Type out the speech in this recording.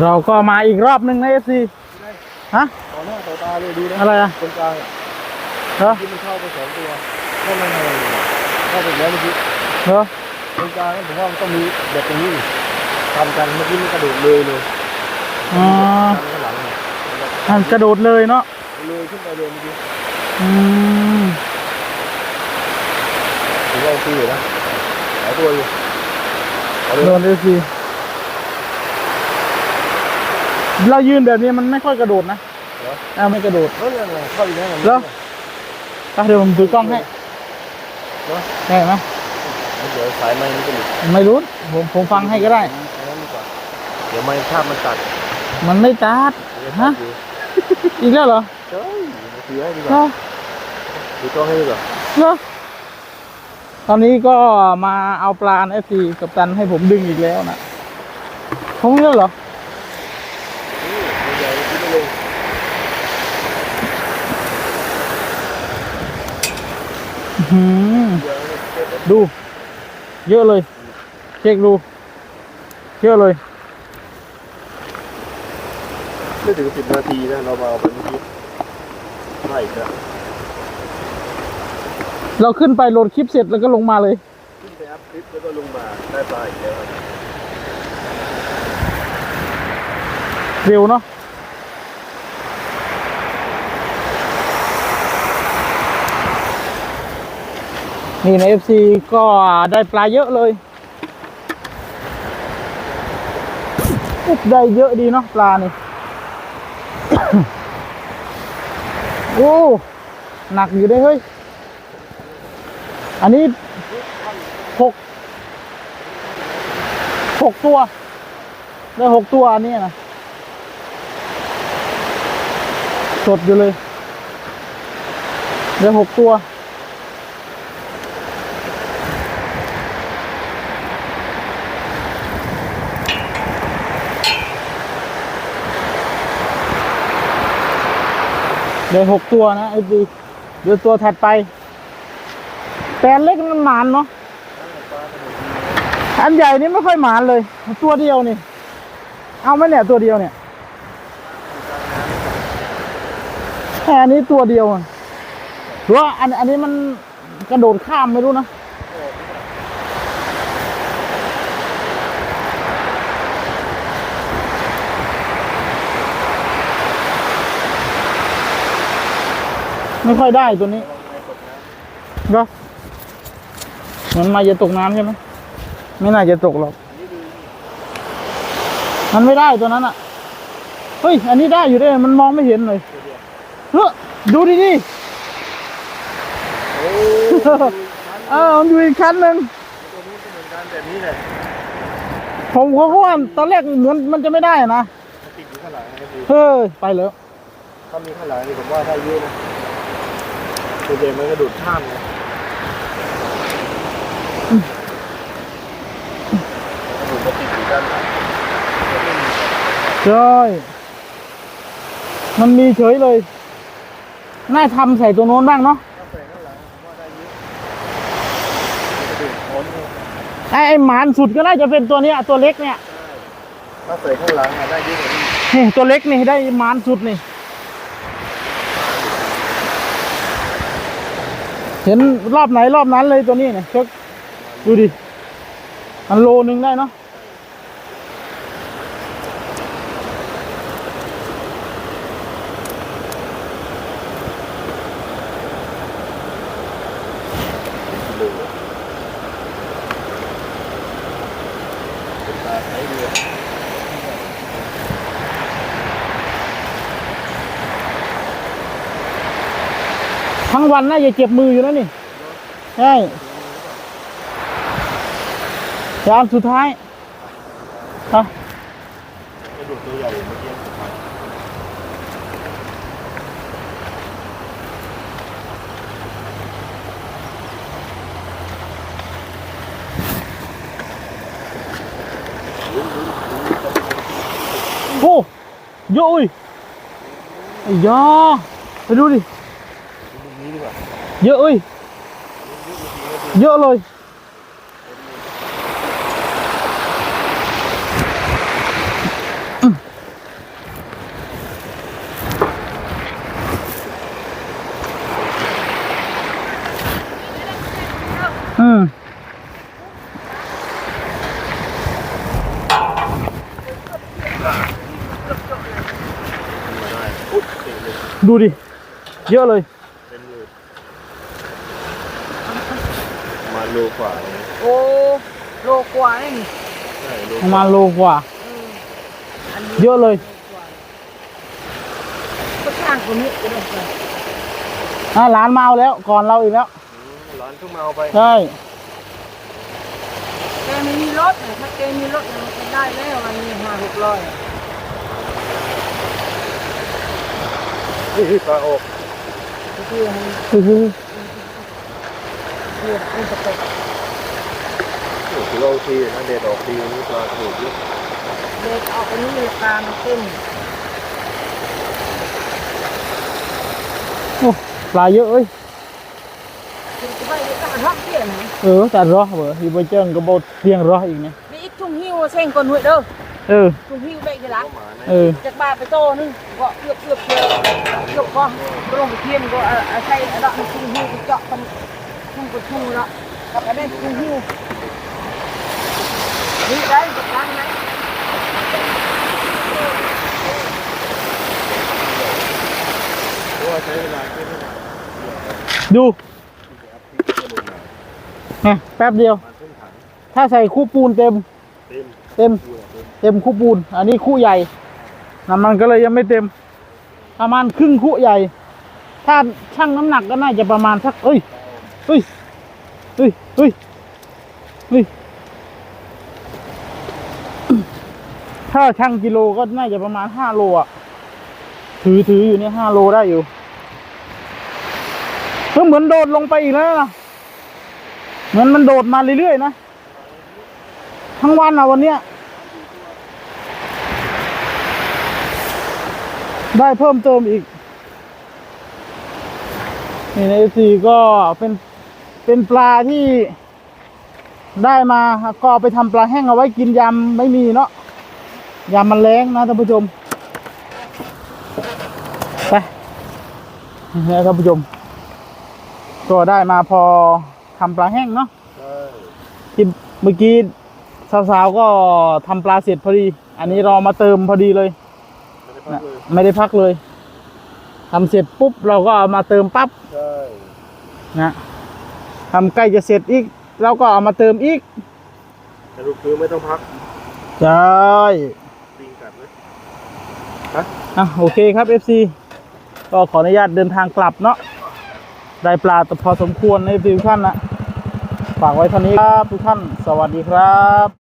เราก็มาอีกรอบหนึ่งในเอฟซีฮะต่อหน้าต่อตาเลยดูนะอะไรอะตรงกลางอะเหรอที่มันเข้าไปสองตัวเข้ามาในเข้าไปแล้วเมื่อกี้เหรอตรงกลางผมว่ามันต้องมีแบบตรงนี้อีกทำกันเมื่อกี้มันกระโดดเลยเลยอ๋อทำข้างหลังเนี่ยอะกระโดดเลยเนาะเลยขึ้นไปเลยเมื่อกี้อืมถือว่าโอเคอยู่นะหลายตัวอยู่เอาเลยโดนเอฟซี เรายืนแบบนี้มันไม่ค่อยกระโดดนะเหรอเอาไม่กระโดดเฮ้ยยังไงเข้าอีกแล้วเหรอ ไปเดี๋ยวผมถือกล้องให้เหรอได้ไหมเดี๋ยวสายไม้มันจะหลุดไม่รู้ ผมผมฟังให้ก็ได้ เอานั้นดีกว่าเดี๋ยวไม้ภาพมันตัดมันไม่ตัด เดี๋ยวฮะตัดอยู่อีกแล้วเหรอเฮ้ยถือให้ดีกเหรว่าอ ถือกล้องให้ดีกว่าเหรอตอนนี้ก็มาเอาปลาเอฟซีกับตันให้ผมดึงอีกแล้วนะคงเยอะเหรอ ใหญ่ๆคิดไม่ลง อื้อหือ เดี๋ยวเนี่ยเก็บไว้ดู เยอะเลย เช็คดู เยอะเลย ไม่ถึงสิบนาทีนะ เรามาเอาไปเมื่อกี้ไม่อีกแล้วเราขึ้นไปโหลดคลิปเสร็จแล้วก็ลงมาเลย ขึ้นไปอัพคลิปแล้วก็ลงมาได้ปลาอีกแล้วครับเร็วเนาะ นี่ใน FC ก็ได้ปลาเยอะเลยได้เยอะดีเนาะปลานี่โอ้หนักอยู่ได้เฮ้ย อันนี้หกหกตัว ได้หกตัวอันนี้นะสดอยู่เลยเหลือหกตัว เหลือหกตัวนะไอ้ดีเดี๋ยวตัวถัดไป แต่เล็กมันหมานเนาะอันใหญ่นี่ไม่ค่อยหมานเลย ตัวเดียวนี่ เอาไหมเนี่ยตัวเดียวเนี่ยแค่นี้ตัวเดียวอะหรือว่าอันอันนี้มันกระโดดข้ามไม่รู้นะ ไม่ค่อยได้ตัวนี้เหรอมันมาจะตกน้ำใช่ไหมไม่น่าจะตกหรอกมันไม่ได้ตัวนั้นอะเฮ้ยอันนี้ได้อยู่ด้วยมันมองไม่เห็นเลยเฮ้ยดูดิดิโอ้เออมันอยู่อีกชั้นหนึ่งตัวนี้ก็เหมือนกันแบบนี้แหละผมก็ว่าตอนแรกเหมือนมันจะไม่ได้นะมันติดอยู่ข้างหลังนะครับพี่เฮ้ยไปแล้วถ้ามีข้างหลังนี่ผมว่าได้เยอะนะ ตัวเดมันกระโดดข้ามนะกระโดดมาติดอยู่ด้านหลังใช่มันมีเฉยเลย น่าทำใส่ตัวโน้นบ้างเนาะถ้าใส่ข้างหลังผมว่าได้เยอะกระโดดพ้นเลยไอ้ไอ้หมานสุดก็น่าจะเป็นตัวเนี้ยตัวเล็กเนี่ยถ้าใส่ข้างหลังอะได้เยอะกว่านี้ นี่ตัวเล็กนี่ได้หมานสุดนี่ เห็นรอบไหนรอบนั้นเลยตัวนี้เนี่ยเช็คดูดิอันโลนึงได้เนาะ เลยเป็นตาใช้เรือ ทั้งวันนะ่าจะเจ็บมืออยู่แล้วนี่ใช่ยามสุดท้ายอะโดดตัวใหญ่เมื่อกี้โอ้เยอะอุ้ยไอ้ยาไปดูดิ Dỡ ơi. Dỡ rồi. Ừ. Đu đi. Dỡ rồi. ณโลกว่าเลยโอ้โลกว่านี่ใช่โลประมาณโลกว่าอันนี้เยอะเลยก็ช่างคนนี้ก็ได้เลยอะร้านมาเอาแล้ว ก่อนเราอีกแล้ว ร้านเพิ่งมาเอาไปใช่ แกไม่มีรถเนี่ยถ้าแกมีรถเนี่ยมันก็ได้แล้ววันนี้ห้าหกร้อยนี่ปลาอก ก็คือให้คือเลือกให้สเต็ปโอ้โหเราทีนะเด็ดออกดีนี่ปลาถูกเยอะเด็กออกอันนี้ราคามันขึ้นโอ้ปลาเยอะเอ้ยคือจะไปจะหาทักเหรอเบออยู่ไปเจิงก็บดเตียงรออีกเนี่ยมีอีกทุ่งหิ้วเส้นก่อนหวยเด้อเออทุ่งหิ้วเบกทีหลังหมานะเออจากบ้านไปโตนึงก็เลือกเลือกเลือกเลือกก็ลงไปเทียนก็ใช้ระดับทุ่งหิ้วเจาะตร งกระทุ่งละกับอันนี้ทุ่งหิ้วนี่ได้จากร้านไหนเพราะว่าใช้เวลาแค่ไม่นานดูที่จะอัพพลิกก็ลงมานะแป๊บเดียว ถ้าใส่คู่ปูนเต็มเต็มเต็ม เต็ม เต็มคู่ปูน อันนี้คู่ใหญ่น้ำมันก็เลยยังไม่เต็ม ประมาณครึ่งคู่ใหญ่ ถ้าชั่งน้ำหนักก็น่าจะประมาณสัก เอ้ย เฮ้ย เฮ้ย เฮ้ย เฮ้ย ถ้าชั่งกิโลก็น่าจะประมาณห้าโลอะ ถือถืออยู่เนี่ยห้าโลได้อยู่เพิ่งเหมือนโดดลงไปอีกแล้วนะเหมือนมันโดดมาเรื่อยๆนะ ทั้งวันอะวันเนี้ย ได้เพิ่มเติมอีกนี่ในสีก็เป็น เป็นปลาที่ได้มาก็เอาไปทำปลาแห้งเอาไว้กินยำไม่มีเนาะยำมันแรงนะท่านผู้ชมไปนี่นะท่านผู้ชม ก็ได้มาพอทำปลาแห้งเนาะใช่ที่เมื่อกี้สาวๆก็ทำปลาเสร็จพอดี อันนี้รอมาเติมพอดีเลย ไม่ได้พักนะเลยไม่ได้พักเลยทำเสร็จปุ๊บเราก็เอามาเติมปั๊บใช่นะ ทำใกล้จะเสร็จอีก เราก็เอามาเติมอีกสรุปคือไม่ต้องพักใช่ปิงกัดเลยอะโอเคครับ FC ก็ขออนุญาตเดินทางกลับเนาะได้ปลาพอสมควรในทุกท่านนะฝากไว้เท่านี้ครับทุกท่าน สวัสดีครับ